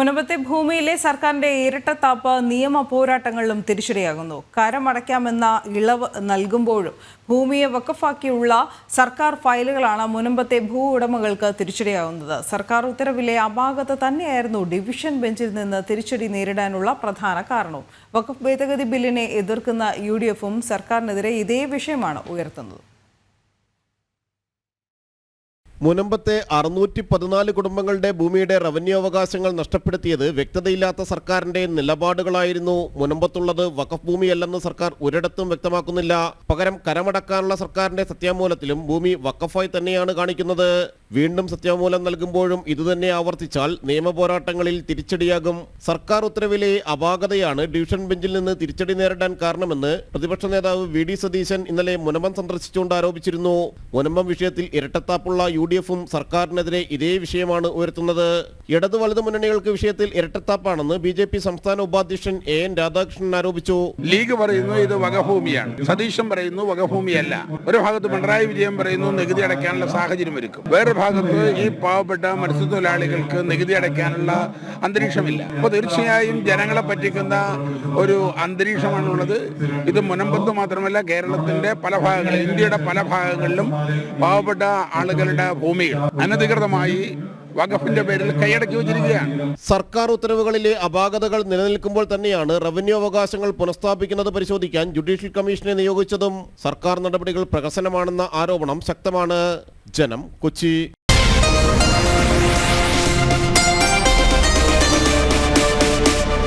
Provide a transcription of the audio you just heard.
മുനമ്പത്തെ ഭൂമിയിലെ സർക്കാരിന്റെ ഇരട്ടത്താപ്പ് നിയമ പോരാട്ടങ്ങളിലും തിരിച്ചടിയാകുന്നു. കരമടയ്ക്കാമെന്ന ഇളവ് നൽകുമ്പോഴും ഭൂമിയെ വക്കഫാക്കിയുള്ള സർക്കാർ ഫയലുകളാണ് മുനമ്പത്തെ ഭൂ ഉടമകൾക്ക് തിരിച്ചടിയാകുന്നത്. സർക്കാർ ഉത്തരവിലെ അപാകത തന്നെയായിരുന്നു ഡിവിഷൻ ബെഞ്ചിൽ നിന്ന് തിരിച്ചടി നേരിടാനുള്ള പ്രധാന കാരണവും. വക്കഫ് ഭേദഗതി ബില്ലിനെ എതിർക്കുന്ന യു സർക്കാരിനെതിരെ ഇതേ വിഷയമാണ് ഉയർത്തുന്നത്. മുനമ്പത്തെ അറുന്നൂറ്റി പതിനാല് കുടുംബങ്ങളുടെ ഭൂമിയുടെ റവന്യൂ അവകാശങ്ങൾ നഷ്ടപ്പെടുത്തിയത് വ്യക്തതയില്ലാത്ത സർക്കാരിന്റെ നിലപാടുകളായിരുന്നു. മുനമ്പത്തുള്ളത് വഖഫ് ഭൂമിയല്ലെന്ന് സർക്കാർ ഒരിടത്തും വ്യക്തമാക്കുന്നില്ല. പകരം കരമടക്കാനുള്ള സർക്കാരിന്റെ സത്യാമൂലത്തിലും ഭൂമി വഖഫായി തന്നെയാണ് കാണിക്കുന്നത്. വീണ്ടും സത്യാമൂലം നൽകുമ്പോഴും ഇതുതന്നെ ആവർത്തിച്ചാൽ നിയമപോരാട്ടങ്ങളിൽ തിരിച്ചടിയാകും. സർക്കാർ ഉത്തരവിലെ അപാകതയാണ് ഡിവിഷൻ ബെഞ്ചിൽ നിന്ന് തിരിച്ചടി നേരിടാൻ കാരണമെന്ന് പ്രതിപക്ഷ നേതാവ് വി ഡി സതീശൻ ഇന്നലെ മുനമ്പം സന്ദർശിച്ചുകൊണ്ട് ആരോപിച്ചിരുന്നു. മുനമ്പം വിഷയത്തിൽ ഇരട്ടത്താപ്പുള്ള യു ഡി എഫും സർക്കാരിനെതിരെ ഇതേ വിഷയമാണ് ഉയർത്തുന്നത്. ഇടതു വലതു മുന്നണികൾക്ക് വിഷയത്തിൽ ഇരട്ടത്താപ്പാണെന്ന് ബി ജെ പി സംസ്ഥാന ഉപാധ്യക്ഷൻ എ എൻ രാധാകൃഷ്ണൻ ആരോപിച്ചു. ലീഗ് പറയുന്നു ഇത് വകഭൂമിയാണ്. സതീശൻ പറയുന്നു വകഭൂമിയല്ല. ഒരു ഭാഗത്ത് പിണറായി വിജയൻ പറയുന്നു നികുതി അടയ്ക്കാനുള്ള സാഹചര്യം ഒരുക്കും. വേറെ ഭാഗത്ത് ഈ പാവപ്പെട്ട മത്സ്യത്തൊഴിലാളികൾക്ക് നികുതി അടയ്ക്കാനുള്ള അന്തരീക്ഷമില്ല. അപ്പോൾ തീർച്ചയായും ജനങ്ങളെ പറ്റിക്കുന്ന ഒരു അന്തരീക്ഷമാണുള്ളത്. ഇത് മുനമ്പത്ത് മാത്രമല്ല കേരളത്തിന്റെ പല ഭാഗങ്ങളിൽ ഇന്ത്യയുടെ പല ഭാഗങ്ങളിലും പാവപ്പെട്ട ആളുകളുടെ ഭൂമികൾ അനധികൃതമായി വഖഫിന്റെ പേരിൽ കൈയടക്കി വെച്ചിരിക്കുകയാണ്. സർക്കാർ ഉത്തരവുകളിലെ അപാകതകൾ നിലനിൽക്കുമ്പോൾ തന്നെയാണ് റവന്യൂ അവകാശങ്ങൾ പുനഃസ്ഥാപിക്കുന്നത് പരിശോധിക്കാൻ ജുഡീഷ്യൽ കമ്മീഷനെ നിയോഗിച്ചതും സർക്കാർ നടപടികൾ പ്രഹസനമാണെന്ന ആരോപണം ശക്തമാണ്. ജനം കൊച്ചി.